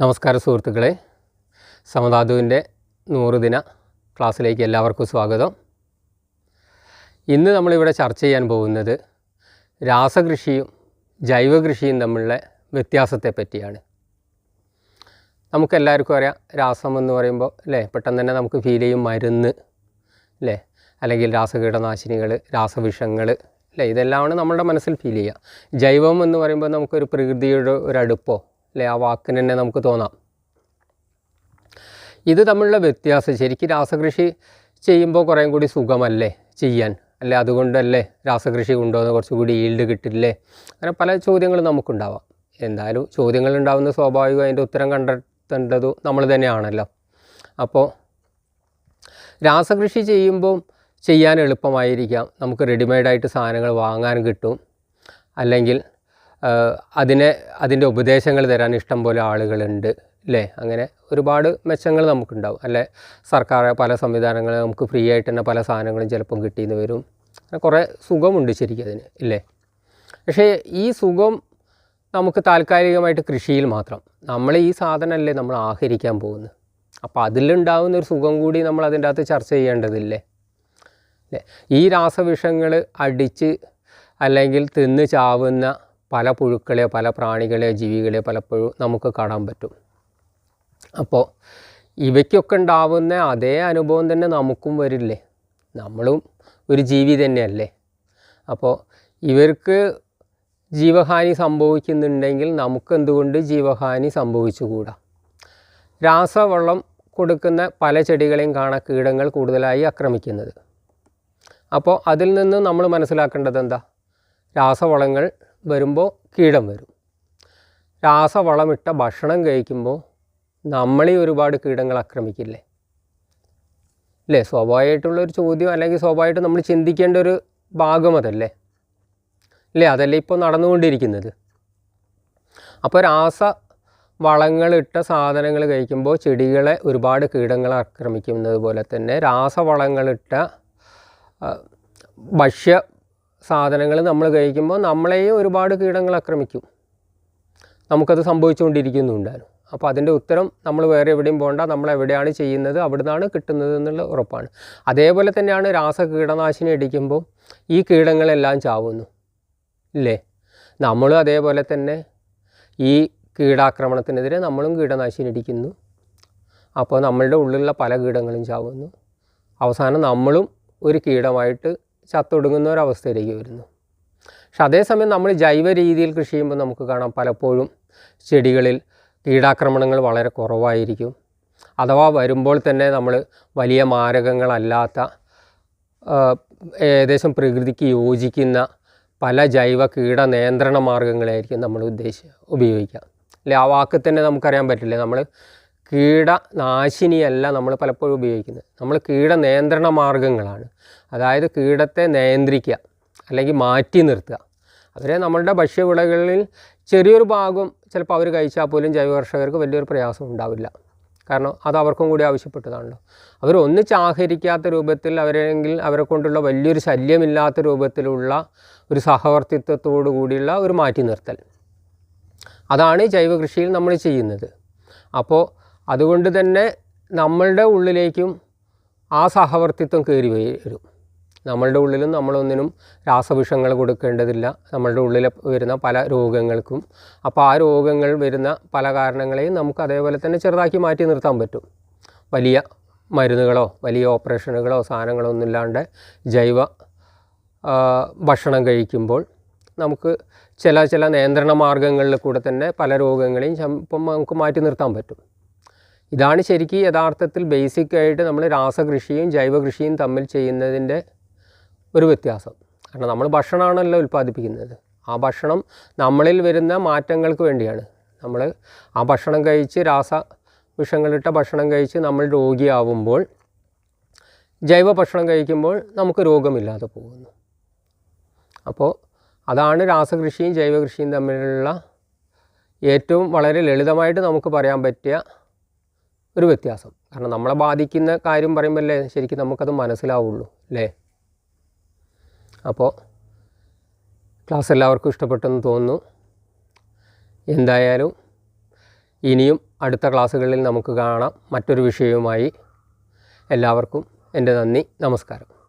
നമസ്കാരം സുഹൃത്തുക്കളെ സമധാതുവിന്റെ നൂറ് ദിന ക്ലാസ്സിലേക്ക് എല്ലാവർക്കും സ്വാഗതം. ഇന്ന് നമ്മളിവിടെ ചർച്ച ചെയ്യാൻ പോകുന്നത് രാസകൃഷിയും ജൈവകൃഷിയും തമ്മിലുള്ള വ്യത്യാസത്തെ പറ്റിയാണ്. നമുക്കെല്ലാവർക്കും അറിയാം രാസം എന്ന് പറയുമ്പോൾ അല്ലേ പെട്ടെന്ന് തന്നെ നമുക്ക് ഫീൽ ചെയ്യും മരുന്ന് അല്ലേ അല്ലെങ്കിൽ രാസകീടനാശിനികൾ രാസവിഷങ്ങൾ അല്ലേ ഇതെല്ലാമാണ് നമ്മുടെ മനസ്സിൽ ഫീൽ ചെയ്യുക. ജൈവം എന്ന് പറയുമ്പോൾ നമുക്കൊരു പ്രകൃതിയുടെ ഒരു അടുപ്പോ അല്ലേ? ആ വാക്കിന് തന്നെ നമുക്ക് തോന്നാം. ഇത് തമ്മിലുള്ള വ്യത്യാസം ശരിക്കും രാസകൃഷി ചെയ്യുമ്പോൾ കുറേ കൂടി സുഖമല്ലേ ചെയ്യാൻ? അല്ലെ? അതുകൊണ്ടല്ലേ രാസകൃഷി കൊണ്ടുവന്ന് കുറച്ചുകൂടി ഈൽഡ് കിട്ടില്ലേ? അങ്ങനെ പല ചോദ്യങ്ങളും നമുക്കുണ്ടാവാം. എന്തായാലും ചോദ്യങ്ങൾ ഉണ്ടാകുന്ന സ്വാഭാവികം അതിന്റെ ഉത്തരം കണ്ടെത്തേണ്ടത് നമ്മൾ തന്നെയാണല്ലോ. അപ്പോൾ രാസകൃഷി ചെയ്യുമ്പോൾ ചെയ്യാൻ എളുപ്പമായിരിക്കാം. നമുക്ക് റെഡിമെയ്ഡായിട്ട് സാധനങ്ങൾ വാങ്ങാൻ കിട്ടും. അല്ലെങ്കിൽ അതിനെ അതിന്റെ ഉപദേശങ്ങൾ തരാൻ ഇഷ്ടം പോലെ ആളുകളുണ്ട് അല്ലേ അങ്ങനെ ഒരുപാട് മെച്ചങ്ങൾ നമുക്കുണ്ടാവും അല്ലെ? സർക്കാർ പല സംവിധാനങ്ങൾ നമുക്ക് ഫ്രീ ആയിട്ട് തന്നെ പല സാധനങ്ങളും ചിലപ്പം കിട്ടിയെന്ന് വരും. കുറേ സുഖമുണ്ട് ശരിക്കും അതിന് ഇല്ലേ? പക്ഷേ ഈ സുഖം നമുക്ക് താൽക്കാലികമായിട്ട് കൃഷിയിൽ മാത്രം. നമ്മൾ ഈ സാധനമല്ലേ നമ്മൾ ആഹരിക്കാൻ പോകുന്നത്. അപ്പോൾ അതിലുണ്ടാകുന്ന ഒരു സുഖം കൂടി നമ്മൾ അതിന്റെ അകത്ത് ചർച്ച ചെയ്യേണ്ടതില്ലേ? അല്ലേ ഈ രാസവിഷങ്ങൾ അടിച്ച് അല്ലെങ്കിൽ തിന്ന് ചാവുന്ന പല പുഴുക്കളെ പല പ്രാണികളെ ജീവികളെ പലപ്പോഴും നമുക്ക് കാണാൻ പറ്റും. അപ്പോൾ ഇവയ്ക്കൊക്കെ ഉണ്ടാവുന്ന അതേ അനുഭവം തന്നെ നമുക്കും വരില്ലേ? നമ്മളും ഒരു ജീവി തന്നെയല്ലേ? അപ്പോൾ ഇവർക്ക് ജീവഹാനി സംഭവിക്കുന്നുണ്ടെങ്കിൽ നമുക്ക് എന്തുകൊണ്ട് ജീവഹാനി സംഭവിച്ചുകൂടാ? രാസവെള്ളം കൊടുക്കുന്ന പല ചെടികളെയും കാണാൻ കീടങ്ങൾ കൂടുതലായി ആക്രമിക്കുന്നത്. അപ്പോൾ അതിൽ നിന്ന് നമ്മൾ മനസ്സിലാക്കേണ്ടത് എന്താ? രാസവളങ്ങൾ വരുമ്പോൾ കീടം വരും. രാസവളമിട്ട ഭക്ഷണം കഴിക്കുമ്പോൾ നമ്മളീ ഒരുപാട് കീടങ്ങൾ ആക്രമിക്കില്ലേ? അല്ലേ സ്വാഭാവികമായിട്ടുള്ളൊരു ചോദ്യം അല്ലെങ്കിൽ സ്വാഭാവികമായിട്ട് നമ്മൾ ചിന്തിക്കേണ്ട ഒരു ഭാഗം അതല്ലേ? അല്ലേ അതല്ലേ ഇപ്പോൾ നടന്നുകൊണ്ടിരിക്കുന്നത്. അപ്പോൾ രാസ വളങ്ങളിട്ട സാധനങ്ങൾ കഴിക്കുമ്പോൾ ചെടികളെ ഒരുപാട് കീടങ്ങൾ ആക്രമിക്കുന്നത് പോലെ തന്നെ രാസവളങ്ങളിട്ട ഭക്ഷ്യ സാധനങ്ങൾ നമ്മൾ കഴിക്കുമ്പോൾ നമ്മളെയും ഒരുപാട് കീടങ്ങൾ ആക്രമിക്കും. നമുക്കത് സംഭവിച്ചുകൊണ്ടിരിക്കുന്നുണ്ടായിരുന്നു. അപ്പോൾ അതിന്റെ ഉത്തരം നമ്മൾ വേറെ എവിടെയും പോകണ്ട നമ്മൾ എവിടെയാണ് ചെയ്യുന്നത് അവിടുന്നാണ് കിട്ടുന്നത് എന്നുള്ള ഉറപ്പാണ്. അതേപോലെ തന്നെയാണ് രാസ കീടനാശിനി അടിക്കുമ്പോൾ ഈ കീടങ്ങളെല്ലാം ചാവുന്നു. ഇല്ലേ? നമ്മളും അതേപോലെ തന്നെ ഈ കീടാക്രമണത്തിനെതിരെ നമ്മളും കീടനാശിനി അടിക്കുന്നു. അപ്പോൾ നമ്മളുടെ ഉള്ളിലുള്ള പല കീടങ്ങളും ചാവുന്നു. അവസാനം നമ്മളും ഒരു കീടമായിട്ട് ചത്തൊടുങ്ങുന്ന ഒരവസ്ഥയിലേക്ക് വരുന്നു. പക്ഷെ അതേസമയം നമ്മൾ ജൈവ രീതിയിൽ കൃഷി ചെയ്യുമ്പോൾ നമുക്ക് കാണാം പലപ്പോഴും ചെടികളിൽ കീടാക്രമണങ്ങൾ വളരെ കുറവായിരിക്കും. അഥവാ വരുമ്പോൾ തന്നെ നമ്മൾ വലിയ മാരകങ്ങളല്ലാത്ത ഏകദേശം പ്രകൃതിക്ക് യോജിക്കുന്ന പല ജൈവ കീട നിയന്ത്രണ മാർഗങ്ങളായിരിക്കും നമ്മൾ ഉദ്ദേശിച്ച് ഉപയോഗിക്കുക. അല്ലെ ആ വാക്ക് തന്നെ നമുക്കറിയാൻ പറ്റില്ല? നമ്മൾ കീടനാശിനിയല്ല നമ്മൾ പലപ്പോഴും ഉപയോഗിക്കുന്നത്. നമ്മൾ കീട നിയന്ത്രണ മാർഗങ്ങളാണ്. അതായത് കീടത്തെ നിയന്ത്രിക്കുക അല്ലെങ്കിൽ മാറ്റി നിർത്തുക. അവരെ നമ്മളുടെ ഭക്ഷ്യവിളകളിൽ ചെറിയൊരു ഭാഗം ചിലപ്പോൾ അവർ കഴിച്ചാൽ പോലും ജൈവ കർഷകർക്ക് വലിയൊരു പ്രയാസം ഉണ്ടാവില്ല. കാരണം അത് അവർക്കും കൂടി ആവശ്യപ്പെട്ടതാണല്ലോ. അവർ ഒന്നിച്ച് ആഹരിക്കാത്ത രൂപത്തിൽ അവരെങ്കിൽ അവരെ കൊണ്ടുള്ള വലിയൊരു ശല്യമില്ലാത്ത രൂപത്തിലുള്ള ഒരു സഹവർത്തിത്വത്തോടു കൂടിയുള്ള ഒരു മാറ്റി നിർത്തൽ. അതാണ് ജൈവ കൃഷിയിൽ നമ്മൾ ചെയ്യുന്നത്. അപ്പോൾ അതുകൊണ്ട് തന്നെ നമ്മളുടെ ഉള്ളിലേക്കും ആ സഹവർത്തിത്വം കയറി വരും. നമ്മളുടെ ഉള്ളിലും നമ്മളൊന്നിനും രാസവിഷങ്ങൾ കൊടുക്കേണ്ടതില്ല. നമ്മളുടെ ഉള്ളിൽ വരുന്ന പല രോഗങ്ങൾക്കും. അപ്പോൾ ആ രോഗങ്ങൾ വരുന്ന പല കാരണങ്ങളെയും നമുക്ക് അതേപോലെ തന്നെ ചെറുതാക്കി മാറ്റി നിർത്താൻ പറ്റും. വലിയ മരുന്നുകളോ വലിയ ഓപ്പറേഷനുകളോ സാധനങ്ങളോ ഒന്നുമില്ലാണ്ട് ജൈവ ഭക്ഷണം കഴിക്കുമ്പോൾ നമുക്ക് ചില ചില നിയന്ത്രണ മാർഗങ്ങളിൽ കൂടെ തന്നെ പല രോഗങ്ങളെയും ചിലപ്പം നമുക്ക് മാറ്റി നിർത്താൻ പറ്റും. ഇതാണ് ശരിക്കും യഥാർത്ഥത്തിൽ ബേസിക് ആയിട്ട് നമ്മൾ രാസകൃഷിയും ജൈവകൃഷിയും തമ്മിൽ ചെയ്യുന്നതിന്റെ ഒരു വ്യത്യാസം. കാരണം നമ്മൾ ഭക്ഷണമാണല്ലോ ഉൽപ്പാദിപ്പിക്കുന്നത്. ആ ഭക്ഷണം നമ്മളിൽ വരുന്ന മാറ്റങ്ങൾക്ക് വേണ്ടിയാണ്. നമ്മൾ ആ ഭക്ഷണം കഴിച്ച് രാസ വിഷങ്ങളിട്ട ഭക്ഷണം കഴിച്ച് നമ്മൾ രോഗിയാവുമ്പോൾ ജൈവ ഭക്ഷണം കഴിക്കുമ്പോൾ നമുക്ക് രോഗമില്ലാതെ പോകുന്നു. അപ്പോൾ അതാണ് രാസകൃഷിയും ജൈവകൃഷിയും തമ്മിലുള്ള ഏറ്റവും വളരെ ലളിതമായിട്ട് നമുക്ക് പറയാൻ പറ്റിയ ഒരു വ്യത്യാസം. കാരണം നമ്മളെ ബാധിക്കുന്ന കാര്യം പറയുമ്പോൾ അല്ലേ ശരിക്കും നമുക്കത് മനസ്സിലാവുള്ളൂ അല്ലേ? അപ്പോൾ ക്ലാസ് എല്ലാവർക്കും ഇഷ്ടപ്പെട്ടെന്ന് തോന്നുന്നു. എന്തായാലും ഇനിയും അടുത്ത ക്ലാസ്സുകളിൽ നമുക്ക് കാണാം. മറ്റൊരു വിഷയവുമായി എല്ലാവർക്കും എന്റെ നന്ദി നമസ്കാരം.